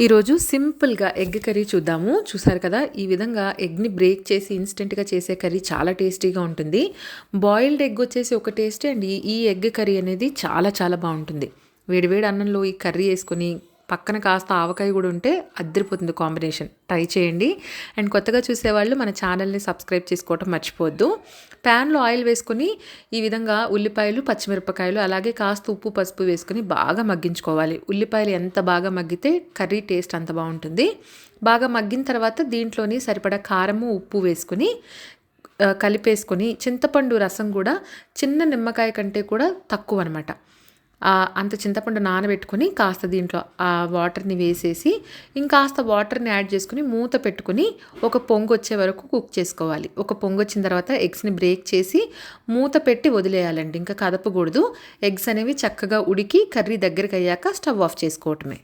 ఈరోజు సింపుల్గా egg curry చూద్దాము. చూసారు కదా ఈ విధంగా ఎగ్ని బ్రేక్ చేసి ఇన్స్టెంట్గా చేసే కర్రీ చాలా టేస్టీగా ఉంటుంది. బాయిల్డ్ ఎగ్ వచ్చేసి ఒక టేస్ట్ అండ్. ఈ- ఈ ఎగ్ కర్రీ అనేది చాలా చాలా బాగుంటుంది. వేడివేడి అన్నంలో ఈ కర్రీ వేసుకొని పక్కన కాస్త ఆవకాయ కూడా ఉంటే అద్దరిపోతుంది కాంబినేషన్. ట్రై చేయండి. అండ్ కొత్తగా చూసేవాళ్ళు మన ఛానల్ని సబ్స్క్రైబ్ చేసుకోవటం మర్చిపోవద్దు. ప్యాన్లో ఆయిల్ వేసుకొని ఈ విధంగా ఉల్లిపాయలు పచ్చిమిరపకాయలు అలాగే కాస్త ఉప్పు పసుపు వేసుకొని బాగా మగ్గించుకోవాలి. ఉల్లిపాయలు ఎంత బాగా మగ్గితే కర్రీ టేస్ట్ అంత బాగుంటుంది. బాగా మగ్గిన తర్వాత దీంట్లోని సరిపడా కారము ఉప్పు వేసుకొని కలిపేసుకొని చింతపండు రసం కూడా చిన్న నిమ్మకాయ కంటే కూడా తక్కువ అనమాట అంత చింతపండు నానబెట్టుకొని కాస్త దీంట్లో ఆ వాటర్ని వేసేసి ఇంకాస్త వాటర్ని యాడ్ చేసుకుని మూత పెట్టుకుని ఒక పొంగు వచ్చే వరకు కుక్ చేసుకోవాలి. ఒక పొంగు వచ్చిన తర్వాత ఎగ్స్ని బ్రేక్ చేసి మూత పెట్టి వదిలేయాలండి. ఇంకా కదపకూడదు. ఎగ్స్ అనేవి చక్కగా ఉడికి కర్రీ దగ్గరికి అయ్యాక స్టవ్ ఆఫ్ చేసుకోవటమే.